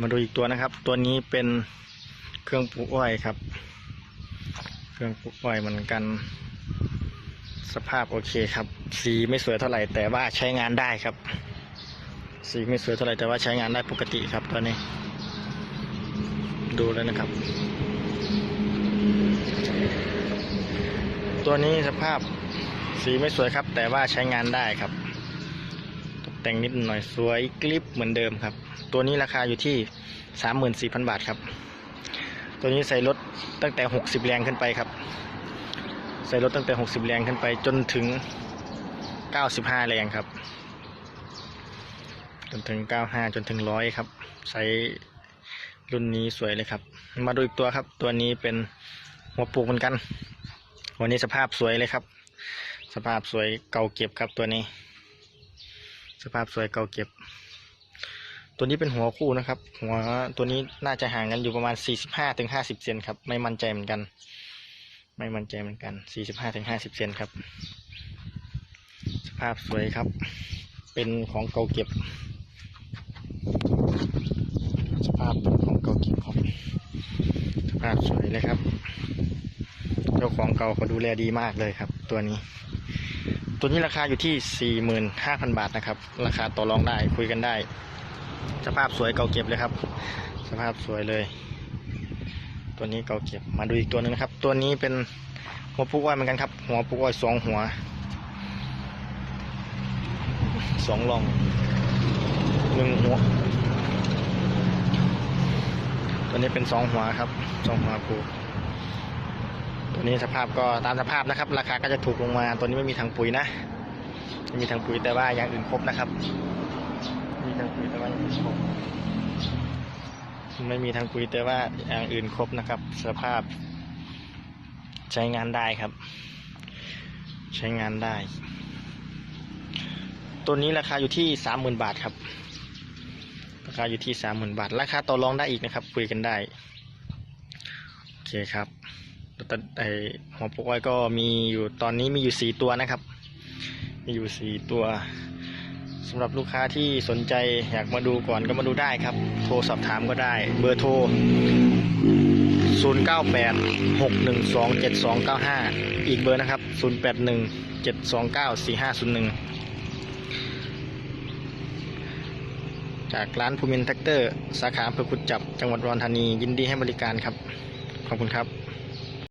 มาดูอีกตัวนะครับ ตัวนี้เป็นเครื่องปลูกอ้อยครับ เครื่องปลูกอ้อยเหมือนกัน สภาพโอเคครับ สีไม่สวยเท่าไหร่ แต่ว่าใช้งานได้ครับ สีไม่สวยเท่าไหร่แต่ว่าใช้งานได้ปกติครับตัวนี้ ดูแล้วนะครับ ตัวนี้สภาพสีไม่สวยครับ แต่ว่าใช้งานได้ครับ แต่งนิดหน่อยสวยกลิปเหมือนเดิมครับ ตัวนี้ราคาอยู่ที่สามหมื่นสี่พันบาทครับ ตัวนี้ใส่รถตั้งแต่หกสิบแรงขึ้นไปครับ ใส่รถตั้งแต่หกสิบแรงขึ้นไปจนถึงเก้าสิบห้าแรงครับ จนถึงเก้าห้าจนถึงร้อยครับใช้รุ่นนี้สวยเลยครับ มาดูอีกตัวครับ ตัวนี้เป็นหัวปลูกเหมือนกัน วันนี้สภาพสวยเลยครับ สภาพสวยเก่าเก็บครับตัวนี้ สภาพสวยเก่าเก็บ ตัวนี้เป็นหัวคู่นะครับ หัวตัวนี้น่าจะห่างกันอยู่ประมาณ 45ถึง50เซนครับ ไม่มั่นใจเหมือนกัน ไม่มั่นใจเหมือนกัน 45ถึง50เซนครับ สภาพสวยครับ เป็นของเก่าเก็บ สภาพเป็นของเก่าเก็บครับ สภาพสวยเลยครับ เจ้าของเก่าเขาดูแลดีมากเลยครับ ตัวนี้ ตัวนี้ราคาอยู่ที่ 45,000 บาทนะครับ ราคาต่อรองได้คุยกันได้ สภาพสวยเก่าเก็บเลยครับ สภาพสวยเลย ตัวนี้เก่าเก็บมาดูอีกตัวหนึงนะครับ ตัวนี้เป็นหัวปุกอ้อยเหมือนกันครับ หัวปุกอ้อยสองหัวสองลองหนึ่งหัว ตัวนี้เป็นสองหัวครับสองหัวปู ตัวนี้สภาพก็ตามสภาพนะครับ ราคาก็จะถูกลงมา ตัวนี้ไม่มีทางปุ๋ยนะไม่มีทางปุ๋ยแต่ว่าอย่างอื่นครบนะครับ มีทางปุ๋ยแต่ว่าอย่างอื่นครบไม่มีทางปุ๋ยแต่ว่าอย่างอื่นครบนะครับ สภาพ ใช้งานได้ครับ ใช้งานได้ ตัวนี้ราคาอยู่ที่สามหมื่นบาทครับราคาอยู่ที่สามหมื่นบาท ราคาต่อรองได้อีกนะครับ คุยกันได้ โอเคครับ ไอหัวปกอ้อยก็มีอยู่ตอนนี้มีอยู่สี่ตัวนะครับ มีอยู่สี่ตัวสำหรับลูกค้าที่สนใจอยากมาดูก่อนก็มาดูได้ครับ โทรสอบถามก็ได้ เบอร์โทร 0 9 8 6 1 2 7 2 9 5 อีกเบอร์นะครับ 0 8 1 7 2 9 4 5 0 1 จากร้านภูมินแท็กเตอร์ สาขาอำเภอกุดจับ จังหวัดอุดรธานียินดีให้บริการครับ ขอบคุณครับ